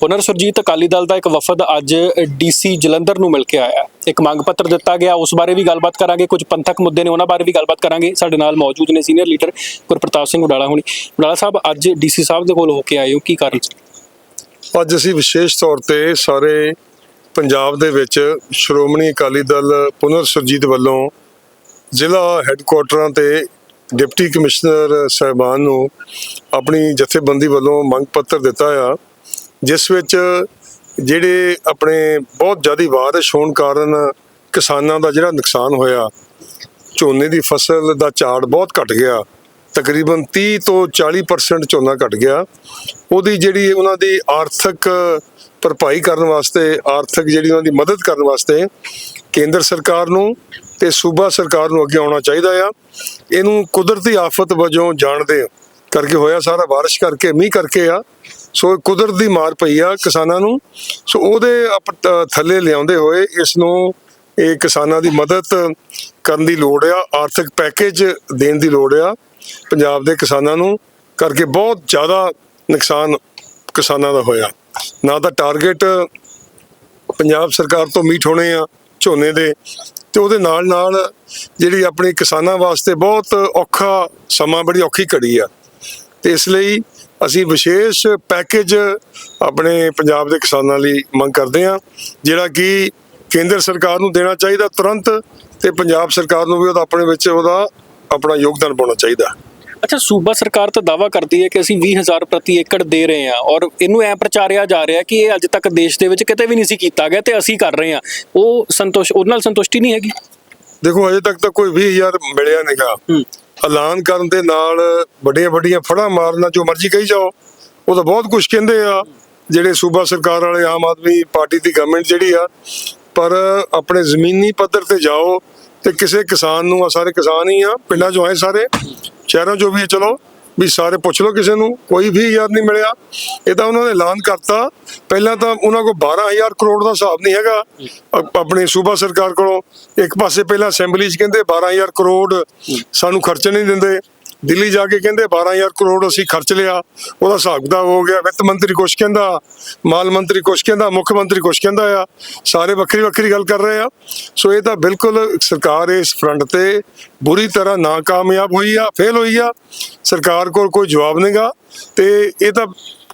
ਪੁਨਰ ਸੁਰਜੀਤ ਅਕਾਲੀ ਦਲ ਦਾ ਇੱਕ ਵਫਦ ਅੱਜ ਡੀਸੀ ਜਲੰਧਰ ਨੂੰ ਮਿਲ ਕੇ ਆਇਆ ਇੱਕ ਮੰਗ ਪੱਤਰ ਦਿੱਤਾ ਗਿਆ, ਉਸ ਬਾਰੇ ਵੀ ਗੱਲਬਾਤ ਕਰਾਂਗੇ। ਕੁਝ ਪੰਥਕ ਮੁੱਦੇ ਨੇ ਉਹਨਾਂ ਬਾਰੇ ਵੀ ਗੱਲਬਾਤ ਕਰਾਂਗੇ। ਸਾਡੇ ਨਾਲ ਮੌਜੂਦ ਨੇ ਸੀਨੀਅਰ ਲੀਡਰ ਗੁਰਪ੍ਰਤਾਪ ਸਿੰਘ ਉਡਾਲਾ ਹੁਣੀ। ਵਡਾਲਾ ਸਾਹਿਬ, ਅੱਜ ਡੀਸੀ ਸਾਹਿਬ ਦੇ ਕੋਲ ਹੋ ਕੇ ਆਏ ਹੋ। ਕੀ ਕਾਰਨ ਅੱਜ ਅਸੀਂ ਵਿਸ਼ੇਸ਼ ਤੌਰ ਤੇ ਸਾਰੇ ਪੰਜਾਬ ਦੇ ਵਿੱਚ ਸ਼੍ਰੋਮਣੀ ਅਕਾਲੀ ਦਲ ਪੁਨਰ ਸੁਰਜੀਤ ਵੱਲੋਂ ਜ਼ਿਲ੍ਹਾ ਹੈੱਡਕੁਆਟਰਾਂ ਤੇ ਡਿਪਟੀ ਕਮਿਸ਼ਨਰ ਸਾਹਿਬਾਨ ਨੂੰ ਆਪਣੀ ਜਥੇਬੰਦੀ ਵੱਲੋਂ ਮੰਗ ਪੱਤਰ ਦਿੱਤਾ ਆ। ਜਿਸ ਵਿੱਚ ਜਿਹੜੇ ਆਪਣੇ ਬਹੁਤ ਜ਼ਿਆਦਾ ਬਾਰਿਸ਼ ਹੋਣ ਕਾਰਨ ਕਿਸਾਨਾਂ ਦਾ ਜਿਹੜਾ ਨੁਕਸਾਨ ਹੋਇਆ, ਝੋਨੇ ਦੀ ਫਸਲ ਦਾ ਝਾੜ ਬਹੁਤ ਘਟ ਗਿਆ, ਤਕਰੀਬਨ 30 ਤੋਂ 40% ਝੋਨਾ ਘਟ ਗਿਆ। ਉਹਦੀ ਜਿਹੜੀ ਉਹਨਾਂ ਦੀ ਆਰਥਿਕ ਭਰਪਾਈ ਕਰਨ ਵਾਸਤੇ, ਆਰਥਿਕ ਜਿਹੜੀ ਉਹਨਾਂ ਦੀ ਮਦਦ ਕਰਨ ਵਾਸਤੇ ਕੇਂਦਰ ਸਰਕਾਰ ਨੂੰ ਤੇ ਸੂਬਾ ਸਰਕਾਰ ਨੂੰ ਅੱਗੇ ਆਉਣਾ ਚਾਹੀਦਾ ਆ। ਇਹਨੂੰ ਕੁਦਰਤੀ ਆਫਤ ਵਜੋਂ ਜਾਣਦੇ ਕਰਕੇ ਹੋਇਆ ਸਾਰਾ ਬਾਰਿਸ਼ ਕਰਕੇ, ਮੀਂਹ ਕਰਕੇ ਆ। ਸੋ ਇਹ ਕੁਦਰਤ ਦੀ ਮਾਰ ਪਈ ਆ ਕਿਸਾਨਾਂ ਨੂੰ। ਸੋ ਉਹਦੇ ਅਪ- ਥੱਲੇ ਲਿਆਉਂਦੇ ਹੋਏ ਇਸ ਨੂੰ ਇਹ ਕਿਸਾਨਾਂ ਦੀ ਮਦਦ ਕਰਨ ਦੀ ਲੋੜ ਆ, ਆਰਥਿਕ ਪੈਕੇਜ ਦੇਣ ਦੀ ਲੋੜ ਆ ਪੰਜਾਬ ਦੇ ਕਿਸਾਨਾਂ ਨੂੰ ਕਰਕੇ ਬਹੁਤ ਜ਼ਿਆਦਾ ਨੁਕਸਾਨ ਕਿਸਾਨਾਂ ਦਾ ਹੋਇਆ। ਨਾ ਤਾਂ ਟਾਰਗੇਟ ਪੰਜਾਬ ਸਰਕਾਰ ਤੋਂ ਮੀਟ ਹੋਣੇ ਆ ਝੋਨੇ ਦੇ ਤੇ ਉਹਦੇ ਨਾਲ ਨਾਲ ਜਿਹੜੀ ਆਪਣੀ ਕਿਸਾਨਾਂ ਵਾਸਤੇ ਬਹੁਤ ਔਖਾ ਸਮਾਂ, ਬੜੀ ਔਖੀ ਘੜੀ ਆ। ਤੇ ਇਸ ਲਈ ਅਸੀਂ ਵਿਸ਼ੇਸ਼ ਪੈਕੇਜ ਆਪਣੇ ਪੰਜਾਬ ਦੇ ਕਿਸਾਨਾਂ ਲਈ ਮੰਗ ਕਰਦੇ ਹਾਂ ਜਿਹੜਾ ਕਿ ਕੇਂਦਰ ਸਰਕਾਰ ਨੂੰ ਦੇਣਾ ਚਾਹੀਦਾ ਤੁਰੰਤ ਤੇ ਪੰਜਾਬ ਸਰਕਾਰ ਨੂੰ ਵੀ ਉਹਦਾ ਆਪਣੇ ਵਿੱਚ ਉਹਦਾ ਆਪਣਾ ਯੋਗਦਾਨ ਪਾਉਣਾ ਚਾਹੀਦਾ। ਅੱਛਾ ਸੂਬਾ ਸਰਕਾਰ ਤਾਂ ਦਾਵਾ ਕਰਦੀ ਹੈ ਕਿ ਅਸੀਂ 20000 ਪ੍ਰਤੀ ਏਕੜ ਦੇ ਰਹੇ ਹਾਂ ਔਰ ਇਹਨੂੰ ਐ ਪ੍ਰਚਾਰਿਆ ਜਾ ਰਿਹਾ ਕਿ ਇਹ ਅੱਜ ਤੱਕ ਦੇਸ਼ ਦੇ ਵਿੱਚ ਕਿਤੇ ਵੀ ਨਹੀਂ ਸੀ ਕੀਤਾ ਗਿਆ ਤੇ ਅਸੀਂ ਕਰ ਰਹੇ ਹਾਂ। ਉਹ ਸੰਤੋਸ਼ ਉਹਦੇ ਨਾਲ ਸੰਤੁਸ਼ਟੀ ਨਹੀਂ ਹੈਗੀ? ਦੇਖੋ ਅਜੇ ਤੱਕ ਤਾਂ ਕੋਈ 20000 ਮਿਲਿਆ ਨਹੀਂਗਾ ਐਲਾਨ ਕਰਨ ਦੇ ਨਾਲ ਵੱਡੀਆਂ ਵੱਡੀਆਂ ਫੜਾਂ ਮਾਰਨਾ ਜੋ ਮਰਜ਼ੀ ਕਹੀ ਜਾਓ, ਉਹ ਤਾਂ ਬਹੁਤ ਕੁਝ ਕਹਿੰਦੇ ਆ। ਜਿਹੜੇ ਸੂਬਾ ਸਰਕਾਰ ਵਾਲੇ ਆਮ ਆਦਮੀ ਪਾਰਟੀ ਦੀ ਗਵਰਨਮੈਂਟ ਜਿਹੜੀ ਆ, ਪਰ ਆਪਣੇ ਜ਼ਮੀਨੀ ਪੱਧਰ ਤੇ ਜਾਓ ਤੇ ਕਿਸੇ ਕਿਸਾਨ ਨੂੰ ਆ, ਸਾਰੇ ਕਿਸਾਨ ਹੀ ਆ, ਪਿੰਡਾਂ 'ਚੋਂ ਆਏ ਸਾਰੇ, ਸ਼ਹਿਰਾਂ 'ਚੋਂ ਵੀ ਚਲੋ। ਵੀ ਸਾਰੇ ਪੁੱਛ ਲਓ ਕਿਸੇ ਨੂੰ, ਕੋਈ ਵੀ ਯਾਦ ਨਹੀਂ ਮਿਲਿਆ। ਇਹ ਤਾਂ ਉਹਨਾਂ ਨੇ ਐਲਾਨ ਕਰਤਾ। ਪਹਿਲਾਂ ਤਾਂ ਉਹਨਾਂ ਕੋਲ 12000 ਕਰੋੜ ਦਾ ਹਿਸਾਬ ਨਹੀਂ ਹੈਗਾ। ਅ- ਆਪਣੀ ਸੂਬਾ ਸਰਕਾਰ ਕੋਲੋਂ ਇੱਕ ਪਾਸੇ ਪਹਿਲਾਂ ਅਸੈਂਬਲੀ 'ਚ ਕਹਿੰਦੇ 12000 ਕਰੋੜ ਸਾਨੂੰ ਖਰਚ ਨਹੀਂ ਦਿੰਦੇ। ਦਿੱਲੀ ਜਾ ਕੇ ਕਹਿੰਦੇ 12000 ਕਰੋੜ ਅਸੀਂ ਖਰਚ ਲਿਆ। ਉਹਦਾ ਹਿਸਾਬ ਕਿਤਾਬ ਹੋ ਗਿਆ। ਵਿੱਤ ਮੰਤਰੀ ਕੁਛ ਕਹਿੰਦਾ, ਮਾਲ ਮੰਤਰੀ ਕੁਛ ਕਹਿੰਦਾ, ਮੁੱਖ ਮੰਤਰੀ ਕੁਛ ਕਹਿੰਦਾ ਆ। ਸਾਰੇ ਵੱਖਰੀ ਵੱਖਰੀ ਗੱਲ ਕਰ ਰਹੇ ਆ। ਸੋ ਇਹ ਤਾਂ ਬਿਲਕੁਲ ਸਰਕਾਰ ਇਸ ਫਰੰਟ ਤੇ ਬੁਰੀ ਤਰ੍ਹਾਂ ਨਾਕਾਮਯਾਬ ਹੋਈ ਆ ਫੇਲ ਹੋਈ ਆ। ਸਰਕਾਰ ਕੋਲ ਕੋਈ ਜਵਾਬ ਨਹੀਂਗਾ। ਤੇ ਇਹ ਤਾਂ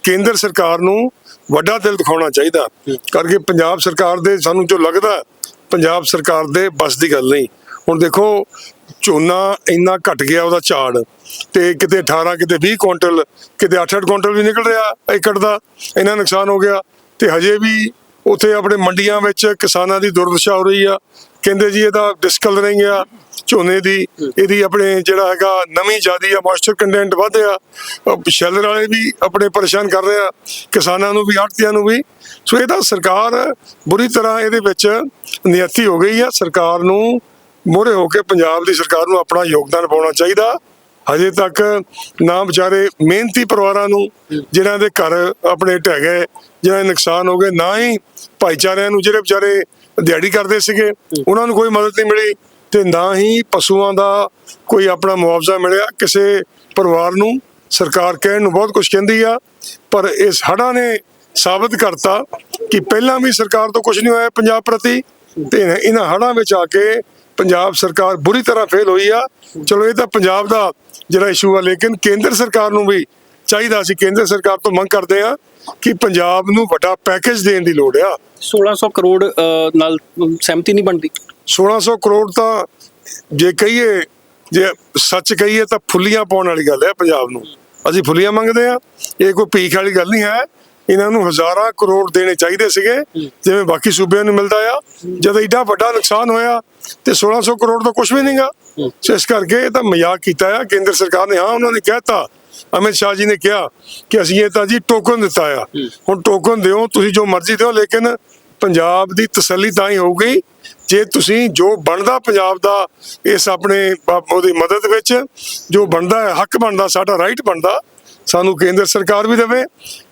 ਕੇਂਦਰ ਸਰਕਾਰ ਨੂੰ ਵੱਡਾ ਦਿਲ ਦਿਖਾਉਣਾ ਚਾਹੀਦਾ। ਕਰਕੇ ਪੰਜਾਬ ਸਰਕਾਰ ਦੇ ਸਾਨੂੰ ਜੋ ਲੱਗਦਾ, ਪੰਜਾਬ ਸਰਕਾਰ ਦੇ ਬਸ ਦੀ ਗੱਲ ਨਹੀਂ। ਹੁਣ ਦੇਖੋ ਝੋਨਾ ਇੰਨਾ ਘਟ ਗਿਆ ਉਹਦਾ ਝਾੜ ਤੇ ਕਿਤੇ 18 ਕਿਤੇ 20 ਕੁਇੰਟਲ, ਕਿਤੇ 8-8 ਕੁਇੰਟਲ ਵੀ ਨਿਕਲ ਰਿਹਾ ਏਕੜ ਦਾ, ਇੰਨਾ ਨੁਕਸਾਨ ਹੋ ਗਿਆ। ਤੇ ਹਜੇ ਵੀ ਉਥੇ ਆਪਣੇ ਮੰਡੀਆਂ ਵਿੱਚ ਕਿਸਾਨਾਂ ਦੀ ਦੁਰਦਸ਼ਾ ਹੋ ਰਹੀ ਆ। ਕਹਿੰਦੇ ਜੀ ਇਹਦਾ ਡਿਸਕਲ ਨਹੀਂ ਆ ਝੋਨੇ ਦੀ, ਇਹਦੀ ਆਪਣੇ ਜਿਹੜਾ ਹੈਗਾ ਨਵੀਂ ਜ਼ਿਆਦੀ ਆ ਮੋਇਸਚਰ ਕੰਟੈਂਟ ਵਧਿਆ ਸ਼ੈਲਰ ਵਾਲੇ ਵੀ ਆਪਣੇ ਪਰੇਸ਼ਾਨ ਕਰ ਰਹੇ ਆ, ਕਿਸਾਨਾਂ ਨੂੰ ਵੀ ਆੜਤੀਆਂ ਨੂੰ ਵੀ। ਸੋ ਇਹ ਤਾਂ ਸਰਕਾਰ ਬੁਰੀ ਤਰ੍ਹਾਂ ਇਹਦੇ ਵਿੱਚ ਨਿਯਤੀ ਹੋ ਗਈ ਆ। ਸਰਕਾਰ ਨੂੰ ਮੋਹਰੇ ਹੋ ਕੇ ਪੰਜਾਬ ਦੀ ਸਰਕਾਰ ਨੂੰ ਆਪਣਾ ਯੋਗਦਾਨ ਪਾਉਣਾ ਚਾਹੀਦਾ। ਹਜੇ ਤੱਕ ਨਾ ਵਿਚਾਰੇ ਮਿਹਨਤੀ ਪਰਿਵਾਰਾਂ ਨੂੰ, ਜਿਨ੍ਹਾਂ ਦੇ ਘਰ ਆਪਣੇ ਢਹਿ ਗਏ, ਜਿਨ੍ਹਾਂ ਦੇ ਨੁਕਸਾਨ ਹੋ ਗਏ, ਨਾ ਹੀ ਭਾਈਚਾਰਿਆਂ ਨੂੰ ਜਿਹੜੇ ਵਿਚਾਰੇ ਦਿਹਾੜੀ ਕਰਦੇ ਸੀਗੇ, ਉਹਨਾਂ ਨੂੰ ਕੋਈ ਮਦਦ ਨਹੀਂ ਮਿਲੀ ਤੇ ਨਾ ਹੀ ਪਸ਼ੂਆਂ ਦਾ ਕੋਈ ਆਪਣਾ ਮੁਆਵਜ਼ਾ ਮਿਲਿਆ। ਕਿਸੇ ਪਰਿਵਾਰ ਨੂੰ ਸਰਕਾਰ ਕਹਿਣ ਨੂੰ ਬਹੁਤ ਕੁਝ ਕਹਿੰਦੀ ਆ, ਪਰ ਇਸ ਹੜ੍ਹਾਂ ਨੇ ਸਾਬਤ ਕਰਤਾ ਕਿ ਪਹਿਲਾਂ ਵੀ ਸਰਕਾਰ ਤੋਂ ਕੁਝ ਨਹੀਂ ਹੋਇਆ ਪੰਜਾਬ ਪ੍ਰਤੀ ਤੇ ਇਹਨਾਂ- ਇਹਨਾਂ ਹੜ੍ਹਾਂ ਵਿੱਚ ਆ ਕੇ ਪੰਜਾਬ ਸਰਕਾਰ ਬੁਰੀ ਤਰ੍ਹਾਂ ਫੇਲ ਹੋਈ ਆ। ਚਲੋ ਇਹ ਤਾਂ ਪੰਜਾਬ ਦਾ ਜਿਹੜਾ ਇਸ਼ੂ ਆ ਲੇਕਿਨ ਕੇਂਦਰ ਸਰਕਾਰ ਨੂੰ ਵੀ ਚਾਹੀਦਾ ਸੀ। ਕੇਂਦਰ ਸਰਕਾਰ ਤੋਂ ਮੰਗ ਕਰਦੇ ਆ ਕਿ ਪੰਜਾਬ ਨੂੰ ਵੱਡਾ ਪੈਕੇਜ ਦੇਣ ਦੀ ਲੋੜ ਆ। 1600 ਕਰੋੜ ਨਾਲ ਸਹਿਮਤੀ ਨਹੀਂ ਬਣਦੀ। 1600 ਕਰੋੜ ਤਾਂ ਜੇ ਕਹੀਏ ਜੇ ਸੱਚ ਕਹੀਏ ਤਾਂ ਫੁੱਲੀਆਂ ਪਾਉਣ ਵਾਲੀ ਗੱਲ ਹੈ ਪੰਜਾਬ ਨੂੰ। ਅਸੀਂ ਫੁੱਲੀਆਂ ਮੰਗਦੇ ਆ। ਇਹ ਕੋਈ ਭੀਖ ਵਾਲੀ ਗੱਲ ਨਹੀਂ ਹੈ। ਇਹਨਾਂ ਨੂੰ ਹਜ਼ਾਰਾਂ ਕਰੋੜ ਦੇਣੇ ਚਾਹੀਦੇ ਸੀਗੇ ਜਿਵੇਂ ਬਾਕੀ ਸੂਬਿਆਂ ਨੂੰ ਮਿਲਦਾ ਆ। ਜਦ ਐਡਾ ਵੱਡਾ ਨੁਕਸਾਨ ਹੋਇਆ ਤੇ 1600 ਕਰੋੜ ਤਾਂ ਕੁਝ ਵੀ ਨਹੀਂਗਾ ਸੋ ਇਸ ਕਰਕੇ ਇਹ ਤਾਂ ਮਜ਼ਾਕ ਕੀਤਾ ਆ। ਕੇਂਦਰ ਸਰਕਾਰ ਨੇ ਹਾਂ ਉਹਨਾਂ ਨੇ ਕਹਿਤਾ। ਅਮਿਤ ਸ਼ਾਹ ਜੀ ਨੇ ਕਿਹਾ ਕਿ ਅਸੀਂ ਇਹ ਤਾਂ ਜੀ ਟੋਕਨ ਦਿੱਤਾ ਆ। ਹੁਣ ਟੋਕਨ ਦਿਓ ਤੁਸੀਂ ਜੋ ਮਰਜ਼ੀ ਦਿਓ ਲੇਕਿਨ ਪੰਜਾਬ ਦੀ ਤਸੱਲੀ ਤਾਂ ਹੀ ਹੋਊਗੀ। ਜੇ ਤੁਸੀਂ ਜੋ ਬਣਦਾ ਪੰਜਾਬ ਦਾ ਇਸ ਆਪਣੇ ਪ- ਉਹਦੀ ਮਦਦ ਵਿੱਚ ਜੋ ਬਣਦਾ ਹੈ ਹੱਕ ਬਣਦਾ ਸਾਡਾ ਰਾਈਟ ਬਣਦਾ ਸਾਨੂੰ ਕੇਂਦਰ ਸਰਕਾਰ ਵੀ ਦੇਵੇ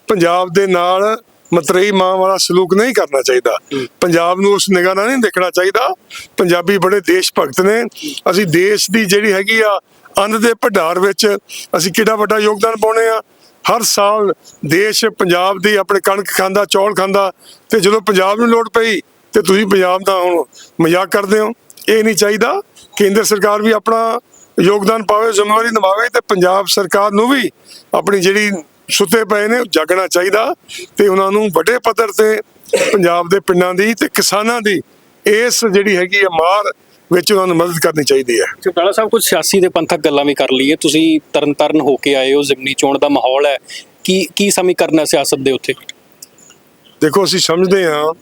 ਪੰਜਾਬ ਦੇ ਨਾਲ ਮਤਰੇਈ ਮਾਂ ਵਾਲਾ ਸਲੂਕ ਨਹੀਂ ਕਰਨਾ ਚਾਹੀਦਾ। ਪੰਜਾਬ ਨੂੰ ਉਸ ਨਿਗਾਹ ਨਾਲ ਨਹੀਂ ਦੇਖਣਾ ਚਾਹੀਦਾ। ਪੰਜਾਬੀ ਬੜੇ ਦੇਸ਼ ਭਗਤ ਨੇ। ਅਸੀਂ ਦੇਸ਼ ਦੀ ਜਿਹੜੀ ਹੈਗੀ ਆ ਅੰਨ ਦੇ ਭੰਡਾਰ ਵਿੱਚ ਅਸੀਂ ਕਿੰਨਾ ਵੱਡਾ ਯੋਗਦਾਨ ਪਾਉਣੇ ਆ। ਹਰ ਸਾਲ ਦੇਸ਼ ਪੰਜਾਬ ਦੀ ਆਪਣੇ ਕਣਕ ਖਾਂਦਾ ਚੌਲ ਖਾਂਦਾ ਤੇ ਜਦੋਂ ਪੰਜਾਬ ਨੂੰ ਲੋੜ ਪਈ ਤੇ ਤੁਸੀਂ ਪੰਜਾਬ ਦਾ ਹੁਣ ਮਜ਼ਾਕ ਕਰਦੇ ਹੋ। ਇਹ ਨਹੀਂ ਚਾਹੀਦਾ। ਕੇਂਦਰ ਸਰਕਾਰ ਵੀ ਆਪਣਾ ਯੋਗਦਾਨ ਪਾਵੇ ਜ਼ਿੰਮੇਵਾਰੀ ਨਿਭਾਵੇ ਤੇ ਪੰਜਾਬ ਸਰਕਾਰ ਨੂੰ ਵੀ ਆਪਣੀ ਜਿਹੜੀ ਸੁੱਤੇ ਪਏ ਨੇ ਜਾਗਣਾ ਚਾਹੀਦਾ ਤੇ ਉਹਨਾਂ ਨੂੰ ਵੱਡੇ ਪੱਧਰ ਤੇ ਪੰਜਾਬ ਦੇ ਪਿੰਡਾਂ ਦੀ ਤੇ ਕਿਸਾਨਾਂ ਦੀ ਇਸ ਜਿਹੜੀ ਹੈਗੀ ਆ ਮਾਰ ਵਿੱਚ ਉਹਨਾਂ ਨੂੰ ਮਦਦ ਕਰਨੀ ਚਾਹੀਦੀ ਹੈ। ਚੌਟਾਲਾ ਸਾਹਿਬ ਕੁਝ ਸਿਆਸੀ ਦੇ ਪੰਥਕ ਗੱਲਾਂ ਵੀ ਕਰ ਲਈਏ। ਤੁਸੀਂ ਤਰਨਤਾਰਨ ਹੋ ਕੇ ਆਏ ਹੋ ਜ਼ਿਮਨੀ ਚੋਣ ਦਾ ਮਾਹੌਲ ਹੈ। ਕੀ ਕੀ ਸਮੀਕਰਨ ਹੈ ਸਿਆਸਤ ਦੇ ਉੱਤੇ? ਦੇਖੋ ਅਸੀਂ ਸਮਝਦੇ ਹਾਂ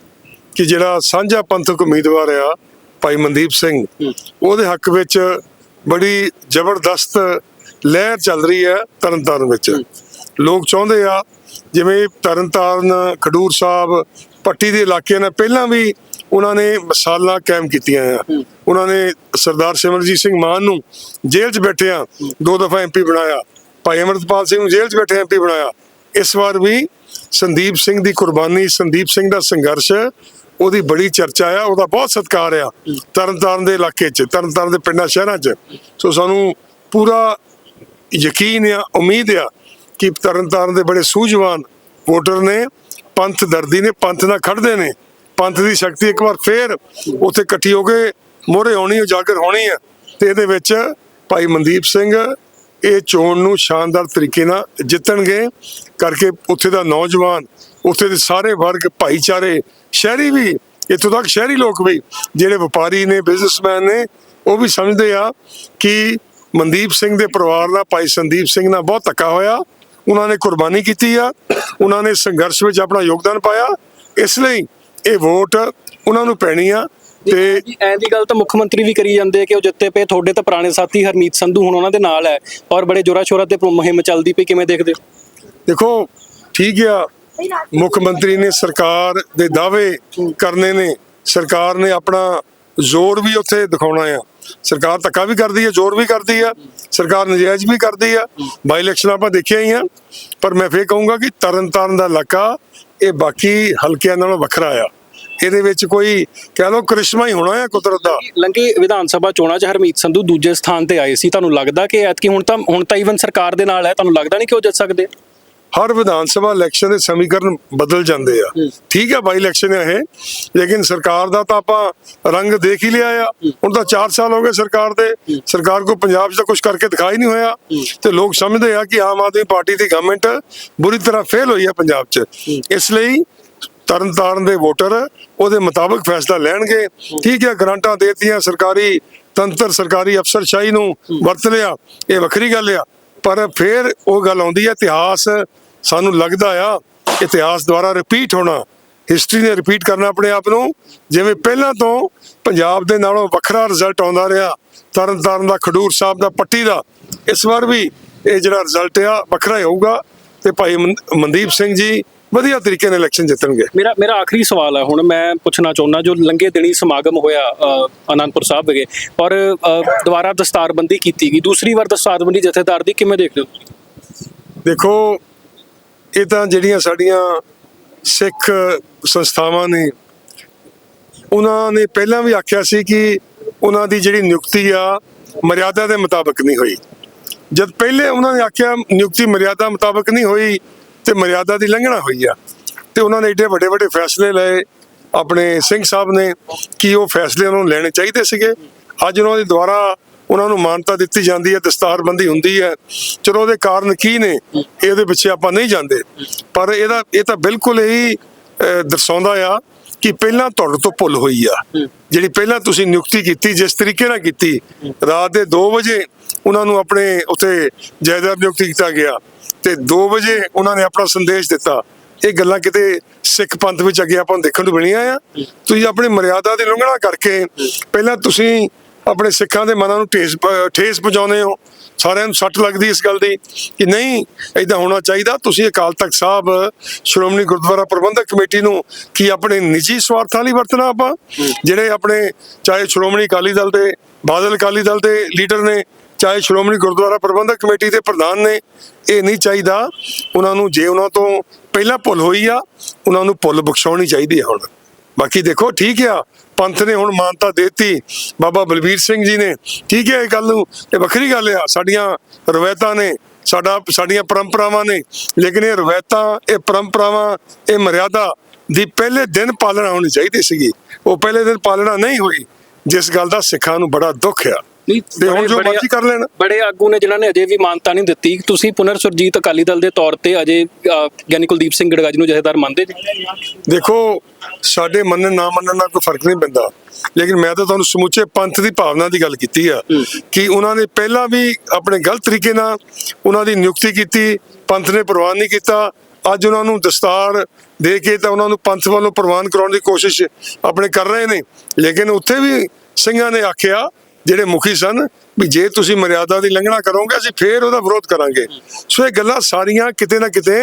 ਕਿ ਜਿਹੜਾ ਸਾਂਝਾ ਪੰਥਕ ਉਮੀਦਵਾਰ ਆ ਭਾਈ ਮਨਦੀਪ ਸਿੰਘ ਉਹਦੇ ਹੱਕ ਵਿੱਚ ਬੜੀ ਜ਼ਬਰਦਸਤ ਲਹਿਰ ਚੱਲ ਰਹੀ ਹੈ ਤਰਨਤਾਰਨ ਵਿੱਚ। ਲੋਕ ਚਾਹੁੰਦੇ ਆ ਜਿਵੇਂ ਤਰਨਤਾਰਨ ਖਡੂਰ ਸਾਹਿਬ ਪੱਟੀ ਦੇ ਇਲਾਕੇ ਨੇ ਪਹਿਲਾਂ ਵੀ ਉਹਨਾਂ ਨੇ ਮਿਸਾਲਾਂ ਕਾਇਮ ਕੀਤੀਆਂ ਆ। ਉਹਨਾਂ ਨੇ ਸਰਦਾਰ ਸਿਮਰਜੀਤ ਸਿੰਘ ਮਾਨ ਨੂੰ ਜੇਲ੍ਹ 'ਚ ਬੈਠਿਆਂ ਦੋ ਦਫਾ ਐਮਪੀ ਬਣਾਇਆ ਭਾਈ ਅਮਰਤਪਾਲ ਸਿੰਘ ਨੂੰ ਜੇਲ੍ਹ 'ਚ ਬੈਠੇ ਐਮਪੀ ਬਣਾਇਆ। ਇਸ ਵਾਰ ਵੀ ਸੰਦੀਪ ਸਿੰਘ ਦੀ ਕੁਰਬਾਨੀ, ਸੰਦੀਪ ਸਿੰਘ ਦਾ ਸੰਘਰਸ਼, ਉਹਦੀ ਬੜੀ ਚਰਚਾ ਆ, ਉਹਦਾ ਬਹੁਤ ਸਤਿਕਾਰ ਆ ਤਰਨਤਾਰਨ ਦੇ ਇਲਾਕੇ 'ਚ, ਤਰਨਤਾਰਨ ਦੇ ਪਿੰਡਾਂ, ਸ਼ਹਿਰਾਂ 'ਚ। ਸੋ ਸਾਨੂੰ ਪੂਰਾ ਯਕੀਨ ਆ, ਉਮੀਦ ਆ ਕਿ ਤਰਨਤਾਰਨ ਦੇ ਬੜੇ ਸੂਝਵਾਨ ਵੋਟਰ ਨੇ, ਪੰਥ ਦਰਦੀ ਨੇ, ਪੰਥ ਨਾਲ ਖੜਦੇ ਨੇ। ਪੰਥ ਦੀ ਸ਼ਕਤੀ ਇੱਕ ਵਾਰ ਫੇਰ ਉੱਥੇ ਇਕੱਠੀ ਹੋ ਕੇ ਮੋਹਰੇ ਆਉਣੀ ਉਜਾਗਰ ਹੋਣੀ ਆ। ਤੇ ਇਹਦੇ ਵਿੱਚ ਭਾਈ ਮਨਦੀਪ ਸਿੰਘ ਇਹ ਚੋਣ ਨੂੰ ਸ਼ਾਨਦਾਰ ਤਰੀਕੇ ਨਾਲ ਜਿੱਤਣਗੇ ਕਰਕੇ ਉੱਥੇ ਦਾ ਨੌਜਵਾਨ, ਉੱਥੇ ਦੇ ਸਾਰੇ ਵਰਗ, ਭਾਈਚਾਰੇ, ਸ਼ਹਿਰੀ ਵੀ, ਇੱਥੋਂ ਤੱਕ ਸ਼ਹਿਰੀ ਲੋਕ ਵੀ, ਜਿਹੜੇ ਵਪਾਰੀ ਨੇ ਬਿਜ਼ਨਸਮੈਨ ਨੇ, ਉਹ ਵੀ ਸਮਝਦੇ ਆ ਕਿ ਮਨਦੀਪ ਸਿੰਘ ਦੇ ਪਰਿਵਾਰ ਦਾ ਭਾਈ ਸੰਦੀਪ ਸਿੰਘ ਨਾਲ ਬਹੁਤ ਧੱਕਾ ਹੋਇਆ। ਉਹਨਾਂ ਨੇ ਕੁਰਬਾਨੀ ਕੀਤੀ ਆ। ਉਹਨਾਂ ਨੇ ਸੰਘਰਸ਼ ਵਿੱਚ ਆਪਣਾ ਯੋਗਦਾਨ ਪਾਇਆ। ਇਸ ਲਈ ਇਹ ਵੋਟ ਉਹਨਾਂ ਨੂੰ ਪੈਣੀ ਆ। ਤੇ ਐਂ ਦੀ ਗੱਲ ਤਾਂ ਮੁੱਖ ਮੰਤਰੀ ਵੀ ਕਰੀ ਜਾਂਦੇ ਕਿ ਉਹ ਜਿੱਤੇ ਪਏ ਤੁਹਾਡੇ ਤਾਂ ਪੁਰਾਣੇ ਸਾਥੀ ਹਰਮੀਤ ਸੰਧੂ ਹੁਣ ਉਹਨਾਂ ਦੇ ਨਾਲ ਹੈ ਔਰ ਬੜੇ ਜੋਰਾ ਸ਼ੋਰਾ ਤੇ ਮੁਹਿੰਮ ਚੱਲਦੀ ਪਈ ਕਿਵੇਂ ਦੇਖਦੇ ਹੋ? ਦੇਖੋ ਠੀਕ ਆ। ਮੁੱਖ ਮੰਤਰੀ ਨੇ ਸਰਕਾਰ ਦੇ ਦਾਅਵੇ ਕਰਨੇ ਨੇ। ਸਰਕਾਰ ਨੇ ਆਪਣਾ ਜ਼ੋਰ ਵੀ ਉੱਥੇ ਦਿਖਾਉਣਾ ਆ। ਸਰਕਾਰ ਧੱਕਾ ਵੀ ਕਰਦੀ ਹੈ ਜ਼ੋਰ ਵੀ ਕਰਦੀ ਆ। ਸਰਕਾਰ ਨਜਾਇਜ਼ ਵੀ ਕਰਦੀ ਆ। ਬਾਈ ਇਲੈਕਸ਼ਨ ਆਪਾਂ ਦੇਖਿਆ ਹੀ ਆ। ਪਰ ਮੈਂ ਫੇਰ ਕਹੂੰਗਾ ਕਿ ਤਰਨਤਾਰਨ ਦਾ ਇਲਾਕਾ ਇਹ ਬਾਕੀ ਹਲਕਿਆਂ ਨਾਲੋਂ ਵੱਖਰਾ ਆ। ਇਹਦੇ ਵਿੱਚ ਕੋਈ ਕਹਿ ਲਓ ਕ੍ਰਿਸ਼ਮਾ ਹੀ ਹੋਣਾ ਆ ਕੁਦਰਤ ਦਾ। ਲੰਗੀ ਵਿਧਾਨ ਸਭਾ ਚੋਣਾਂ 'ਚ ਹਰਮੀਤ ਸੰਧੂ ਦੂਜੇ ਸਥਾਨ ਤੇ ਆਏ ਸੀ। ਤੁਹਾਨੂੰ ਲੱਗਦਾ ਕਿ ਐਤਕੀ ਹੁਣ ਤਾਂ ਹੁਣ ਤਾਂ ਈਵਨ ਸਰਕਾਰ ਦੇ ਨਾਲ ਹੈ ਤੁਹਾਨੂੰ ਲੱਗਦਾ ਨਹੀਂ ਕਿ ਉਹ ਜਿੱਤ ਸਕਦੇ? ਹਰ ਵਿਧਾਨ ਸਭਾ ਇਲੈਕਸ਼ਨ ਦੇ ਸਮੀਕਰਨ ਬਦਲ ਜਾਂਦੇ ਆ। ਠੀਕ ਹੈ ਬਾਈ ਇਲੈਕਸ਼ਨ ਹੈ ਇਹ ਲੇਕਿਨ ਸਰਕਾਰ ਦਾ ਤਾਂ ਆਪਾਂ ਰੰਗ ਦੇਖ ਹੀ ਲਿਆ ਆ। ਹੁਣ ਤਾਂ 4 ਸਾਲ ਹੋ ਗਏ ਸਰਕਾਰ ਦੇ। ਸਰਕਾਰ ਕੋ ਪੰਜਾਬ 'ਚ ਤਾਂ ਕੁਝ ਕਰਕੇ ਦਿਖਾਈ ਨਹੀਂ ਹੋਇਆ। ਤੇ ਲੋਕ ਸਮਝਦੇ ਆ ਕਿ ਆਮ ਆਦਮੀ ਪਾਰਟੀ ਦੀ ਗਵਰਨਮੈਂਟ ਬੁਰੀ ਤਰ੍ਹਾਂ ਫੇਲ ਹੋਈ ਆ ਪੰਜਾਬ 'ਚ। ਇਸ ਲਈ ਤਰਨਤਾਰਨ ਦੇ ਵੋਟਰ ਉਹਦੇ ਮੁਤਾਬਕ ਫੈਸਲਾ ਲੈਣਗੇ। ਠੀਕ ਹੈ ਗ੍ਰਾਂਟਾਂ ਦੇਤੀਆਂ? ਸਰਕਾਰੀ ਤੰਤਰ, ਸਰਕਾਰੀ ਅਫਸਰਸ਼ਾਹੀ ਨੂੰ ਵਰਤ ਲਿਆ। ਇਹ ਵੱਖਰੀ ਗੱਲ ਆ। ਪਰ ਫਿਰ ਉਹ ਗੱਲ ਆਉਂਦੀ ਹੈ ਇਤਿਹਾਸ ਸਾਨੂੰ ਲੱਗਦਾ ਆ, ਇਤਿਹਾਸ ਦੁਆਰਾ ਰਿਪੀਟ ਹੋਣਾ। ਹਿਸਟਰੀ ਨੇ ਰਿਪੀਟ ਕਰਨਾ ਆਪਣੇ ਆਪ ਨੂੰ। ਜਿਵੇਂ ਪਹਿਲਾਂ ਤੋਂ ਪੰਜਾਬ ਦੇ ਨਾਲੋਂ ਵੱਖਰਾ ਰਿਜ਼ਲਟ ਆਉਂਦਾ ਰਿਹਾ। ਤਰਨਤਾਰਨ ਦਾ, ਖਡੂਰ ਸਾਹਿਬ ਦਾ, ਪੱਟੀ ਦਾ। ਇਸ ਵਾਰ ਵੀ ਇਹ ਜਿਹੜਾ ਰਿਜ਼ਲਟ ਆ, ਵੱਖਰਾ ਹੀ ਹੋਊਗਾ। ਤੇ ਭਾਈ ਮਨ- ਮਨਦੀਪ ਸਿੰਘ ਜੀ ਵਧੀਆ ਤਰੀਕੇ ਨਾਲ ਇਲੈਕਸ਼ਨ ਜਿੱਤਣਗੇ। ਮੇਰਾ ਮੇਰਾ ਆਖਰੀ ਸਵਾਲ ਹੈ ਹੁਣ ਮੈਂ ਪੁੱਛਣਾ ਚਾਹੁੰਦਾ ਜੋ ਲੰਗੇ ਦਿਨੀ ਸਮਾਗਮ ਹੋਇਆ ਅਨੰਦਪੁਰ ਸਾਹਿਬ ਵਿਖੇ ਔਰ ਦੁਬਾਰਾ ਦਸਤਾਰਬੰਦੀ ਕੀਤੀ ਗਈ। ਦੂਸਰੀ ਵਾਰ ਦਸਤਾਰਬੰਦੀ ਜਥੇਦਾਰ ਦੀ ਕਿਵੇਂ ਦੇਖਦੇ ਹੋ? ਦੇਖੋ ਇਹ ਤਾਂ ਜਿਹੜੀਆਂ ਸਾਡੀਆਂ ਸਿੱਖ ਸੰਸਥਾਵਾਂ ਨੇ ਉਹਨਾਂ ਨੇ ਪਹਿਲਾਂ ਵੀ ਆਖਿਆ ਸੀ ਕਿ ਉਹਨਾਂ ਦੀ ਜਿਹੜੀ ਨਿਯੁਕਤੀ ਆ ਮਰਿਆਦਾ ਦੇ ਮੁਤਾਬਕ ਨਹੀਂ ਹੋਈ। ਜਦ ਪਹਿਲੇ ਉਹਨਾਂ ਨੇ ਆਖਿਆ ਨਿਯੁਕਤੀ ਮਰਿਆਦਾ ਮੁਤਾਬਕ ਨਹੀਂ ਹੋਈ ਤੇ ਮਰਿਆਦਾ ਦੀ ਲੰਘਣਾ ਹੋਈ ਆ। ਤੇ ਉਹਨਾਂ ਨੇ ਏਡੇ ਵੱਡੇ ਵੱਡੇ ਫੈਸਲੇ ਲਏ। ਆਪਣੇ ਸਿੰਘ ਸਾਹਿਬ ਨੇ ਕਿ ਉਹ ਫੈਸਲੇ ਉਹਨਾਂ ਨੂੰ ਲੈਣੇ ਚਾਹੀਦੇ ਸੀਗੇ। ਅੱਜ ਉਹਨਾਂ ਦੀ ਦੁਆਰਾ ਉਹਨਾਂ ਨੂੰ ਮਾਨਤਾ ਦਿੱਤੀ ਜਾਂਦੀ ਹੈ ਦਸਤਾਰਬੰਦੀ ਹੁੰਦੀ ਹੈ। ਚਲੋ ਉਹਦੇ ਕਾਰਨ ਕੀ ਨੇ ਇਹਦੇ ਪਿੱਛੇ ਆਪਾਂ ਨਹੀਂ ਜਾਂਦੇ। ਪਰ ਇਹਦਾ ਇਹ ਤਾਂ ਬਿਲਕੁਲ ਹੀ ਦਰਸਾਉਂਦਾ ਆ ਕਿ ਪਹਿਲਾਂ ਤੁਹਾਡੇ ਤੋਂ ਭੁੱਲ ਹੋਈ ਆ। ਜਿਹੜੀ ਪਹਿਲਾਂ ਤੁਸੀਂ ਨਿਯੁਕਤੀ ਕੀਤੀ ਜਿਸ ਤਰੀਕੇ ਨਾਲ ਕੀਤੀ ਰਾਤ ਦੇ 2 ਵਜੇ ਉਹਨਾਂ ਨੂੰ ਆਪਣੇ ਉੱਥੇ ਜਾਇਦਾਦ ਨਿਯੁਕਤੀ ਕੀਤਾ ਗਿਆ। ਤੇ 2 ਵਜੇ ਉਹਨਾਂ ਨੇ ਆਪਣਾ ਸੰਦੇਸ਼ ਦਿੱਤਾ। ਇਹ ਗੱਲਾਂ ਕਿਤੇ ਸਿੱਖ ਪੰਥ ਵਿੱਚ ਅੱਗੇ ਆਪਾਂ ਨੂੰ ਦੇਖਣ ਨੂੰ ਮਿਲੀਆਂ ਆ। ਤੁਸੀਂ ਆਪਣੀ ਮਰਿਆਦਾ ਦੀ ਉਲੰਘਣਾ ਕਰਕੇ ਪਹਿਲਾਂ ਤੁਸੀਂ ਆਪਣੇ ਸਿੱਖਾਂ ਦੇ ਮਨਾਂ ਨੂੰ ਠੇਸ ਠੇਸ ਪਹੁੰਚਾਉਂਦੇ ਹੋ। ਸਾਰਿਆਂ ਨੂੰ ਸੱਟ ਲੱਗਦੀ ਇਸ ਗੱਲ ਦੀ ਕਿ ਨਹੀਂ ਐਦਾਂ ਹੋਣਾ ਚਾਹੀਦਾ। ਤੁਸੀਂ ਅਕਾਲ ਤਖਤ ਸਾਹਿਬ, ਸ਼੍ਰੋਮਣੀ ਗੁਰਦੁਆਰਾ ਪ੍ਰਬੰਧਕ ਕਮੇਟੀ ਨੂੰ ਕੀ ਆਪਣੇ ਨਿੱਜੀ ਸਵਾਰਥਾਂ ਲਈ ਵਰਤਣਾ ਆਪਾਂ? ਜਿਹੜੇ ਆਪਣੇ ਚਾਹੇ ਸ਼੍ਰੋਮਣੀ ਅਕਾਲੀ ਦਲ ਦੇ, ਬਾਦਲ ਅਕਾਲੀ ਦਲ ਦੇ ਲੀਡਰ ਨੇ ਚਾਹੇ ਸ਼੍ਰੋਮਣੀ ਗੁਰਦੁਆਰਾ ਪ੍ਰਬੰਧਕ ਕਮੇਟੀ ਦੇ ਪ੍ਰਧਾਨ ਨੇ, ਇਹ ਨਹੀਂ ਚਾਹੀਦਾ। ਉਹਨਾਂ ਨੂੰ ਜੇ ਉਹਨਾਂ ਤੋਂ ਪਹਿਲਾਂ ਭੁੱਲ ਹੋਈ ਆ, ਉਹਨਾਂ ਨੂੰ ਭੁੱਲ ਬਖਸ਼ਾਉਣੀ ਚਾਹੀਦੀ ਆ ਹੁਣ। ਬਾਕੀ ਦੇਖੋ, ਠੀਕ ਆ। ਪੰਥ ਨੇ ਹੁਣ ਮਾਨਤਾ ਦਿੱਤੀ। ਬਾਬਾ ਬਲਬੀਰ ਸਿੰਘ ਜੀ ਨੇ, ਠੀਕ ਹੈ ਇਹ ਗੱਲ ਨੂੰ। ਇਹ ਵੱਖਰੀ ਗੱਲ ਆ। ਸਾਡੀਆਂ ਰਵਾਇਤਾਂ ਨੇ, ਸਾਡਾ, ਸਾਡੀਆਂ ਪਰੰਪਰਾਵਾਂ ਨੇ। ਲੇਕਿਨ ਇਹ ਰਵਾਇਤਾਂ, ਇਹ ਪਰੰਪਰਾਵਾਂ, ਇਹ ਮਰਿਆਦਾ ਦੀ ਪਹਿਲੇ ਦਿਨ ਪਾਲਣਾ ਹੋਣੀ ਚਾਹੀਦੀ ਸੀਗੀ। ਉਹ ਪਹਿਲੇ ਦਿਨ ਪਾਲਣਾ ਨਹੀਂ ਹੋਈ, ਜਿਸ ਗੱਲ ਦਾ ਸਿੱਖਾਂ ਨੂੰ ਬੜਾ ਦੁੱਖ ਆ। ਨਹੀਂ ਤੇ ਹੁਣ ਜੋ ਬੜੇ- ਮਰਜ਼ੀ ਕਰ ਲੈਣ। ਬੜੇ ਆਗੂ ਨੇ ਜਿਨ੍ਹਾਂ ਨੇ ਅਜੇ ਵੀ ਮਾਨਤਾ ਨਹੀਂ ਦਿੱਤੀ। ਤੁਸੀਂ ਪੁਨਰ ਸੁਰਜੀਤ ਅਕਾਲੀ ਦਲ ਦੇ ਤੌਰ ਤੇ ਅਜੇ ਗਿਆਨੀ ਕੁਲਦੀਪ ਸਿੰਘ ਗੜਗੱਜ ਨੂੰ ਜਥੇਦਾਰ ਮੰਨਦੇ ਜੀ? ਦੇਖੋ ਸਾਡੇ ਮੰਨਣ ਨਾ ਮੰਨਣ ਨਾਲ ਕੋਈ ਫ਼ਰਕ ਨਹੀਂ ਪੈਂਦਾ। ਲੇਕਿਨ ਮੈਂ ਤਾਂ ਤੁਹਾਨੂੰ ਸਮੁੱਚੇ ਪੰਥ ਦੀ ਭਾਵਨਾ ਦੀ ਗੱਲ ਕੀਤੀ ਆ ਕਿ ਉਹਨਾਂ ਨੇ ਪਹਿਲਾਂ ਵੀ ਆਪਣੇ ਗਲਤ ਤਰੀਕੇ ਨਾਲ ਉਹਨਾਂ ਦੀ ਨਿਯੁਕਤੀ ਕੀਤੀ ਪੰਥ ਨੇ ਪ੍ਰਵਾਨ ਨਹੀਂ ਕੀਤਾ। ਅੱਜ ਉਹਨਾਂ ਨੂੰ ਦਸਤਾਰ ਦੇ ਕੇ ਤਾਂ ਉਹਨਾਂ ਨੂੰ ਪੰਥ ਵੱਲੋਂ ਪ੍ਰਵਾਨ ਕਰਾਉਣ ਦੀ ਕੋਸ਼ਿਸ਼ ਆਪਣੇ ਕਰ ਰਹੇ ਨੇ। ਲੇਕਿਨ ਉੱਥੇ ਵੀ ਸਿੰਘਾਂ ਨੇ ਆਖਿਆ ਜਿਹੜੇ ਮੁਖੀ ਸਨ ਵੀ ਜੇ ਤੁਸੀਂ ਮਰਿਆਦਾ ਦੀ ਲੰਘਣਾ ਕਰੋਗੇ ਅਸੀਂ ਫੇਰ ਉਹਦਾ ਵਿਰੋਧ ਕਰਾਂਗੇ। ਸੋ ਇਹ ਗੱਲਾਂ ਸਾਰੀਆਂ ਕਿਤੇ ਨਾ ਕਿਤੇ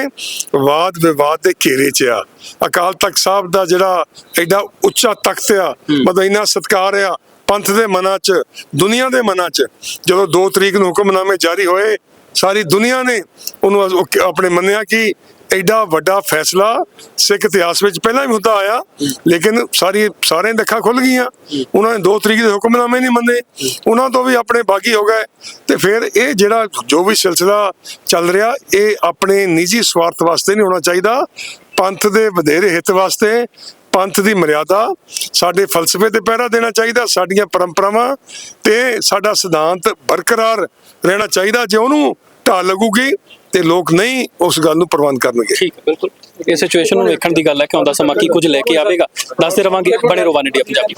ਵਾਦ ਵਿਵਾਦ ਦੇ ਘੇਰੇ 'ਚ ਆ। ਅਕਾਲ ਤਖਤ ਸਾਹਿਬ ਦਾ ਜਿਹੜਾ ਐਡਾ ਉੱਚਾ ਤਖਤ ਆ ਮਤਲਬ ਇੰਨਾ ਸਤਿਕਾਰ ਆ ਪੰਥ ਦੇ ਮਨਾਂ 'ਚ ਦੁਨੀਆ ਦੇ ਮਨਾਂ 'ਚ। ਜਦੋਂ 2 ਤਰੀਕ ਨੂੰ ਹੁਕਮਨਾਮੇ ਜਾਰੀ ਹੋਏ ਸਾਰੀ ਦੁਨੀਆ ਨੇ ਉਹਨੂੰ ਉਹ ਆਪਣੇ ਮੰਨਿਆ ਕਿ ਐਡਾ ਵੱਡਾ ਫੈਸਲਾ ਸਿੱਖ ਇਤਿਹਾਸ ਵਿੱਚ ਪਹਿਲਾਂ ਵੀ ਹੁੰਦਾ ਆਇਆ, ਲੇਕਿਨ ਸਾਰੀ ਸਾਰਿਆਂ ਦੀਆਂ ਖੁੱਲ ਗਈਆਂ। ਉਹਨਾਂ ਨੇ ਦੋ ਤਰੀਕ ਦੇ ਹੁਕਮਨਾਮੇ ਨਹੀਂ ਮੰਨੇ। ਉਹਨਾਂ ਤੋਂ ਵੀ ਆਪਣੇ ਬਾਗੀ ਹੋ ਗਏ। ਤੇ ਫਿਰ ਇਹ ਜਿਹੜਾ ਜੋ ਵੀ ਸਿਲਸਿਲਾ ਚੱਲ ਰਿਹਾ, ਇਹ ਆਪਣੇ ਨਿੱਜੀ ਸਵਾਰਥ ਵਾਸਤੇ ਨਹੀਂ ਹੋਣਾ ਚਾਹੀਦਾ। ਪੰਥ ਦੇ ਵਧੇਰੇ ਹਿੱਤ ਵਾਸਤੇ, ਪੰਥ ਦੀ ਮਰਿਆਦਾ ਸਾਡੇ ਫਲਸਫੇ ਤੇ ਪਹਿਰਾ ਦੇਣਾ ਚਾਹੀਦਾ, ਸਾਡੀਆਂ ਪਰੰਪਰਾਵਾਂ ਤੇ ਸਾਡਾ ਸਿਧਾਂਤ ਬਰਕਰਾਰ ਰਹਿਣਾ ਚਾਹੀਦਾ। ਜੇ ਉਹਨੂੰ ਢਾਲ ਲੱਗੂਗੀ ਤੇ ਲੋਕ ਨਹੀਂ ਉਸ ਗੱਲ ਨੂੰ ਪ੍ਰਵਾਨ ਕਰਨਗੇ। ਠੀਕ ਹੈ, ਬਿਲਕੁਲ। ਇਹ ਸਿਚੁਏਸ਼ਨ ਨੂੰ ਵੇਖਣ ਦੀ ਗੱਲ ਹੈ ਕਿ ਆਉਂਦਾ ਸਮਾਂ ਕੀ ਕੁਝ ਲੈ ਕੇ ਆਵੇਗਾ। ਦੱਸਦੇ ਰਵਾਂਗੇ, ਬਣੇ ਰਵਾਨੇ ਡੀ ਪੰਜਾਬੀ।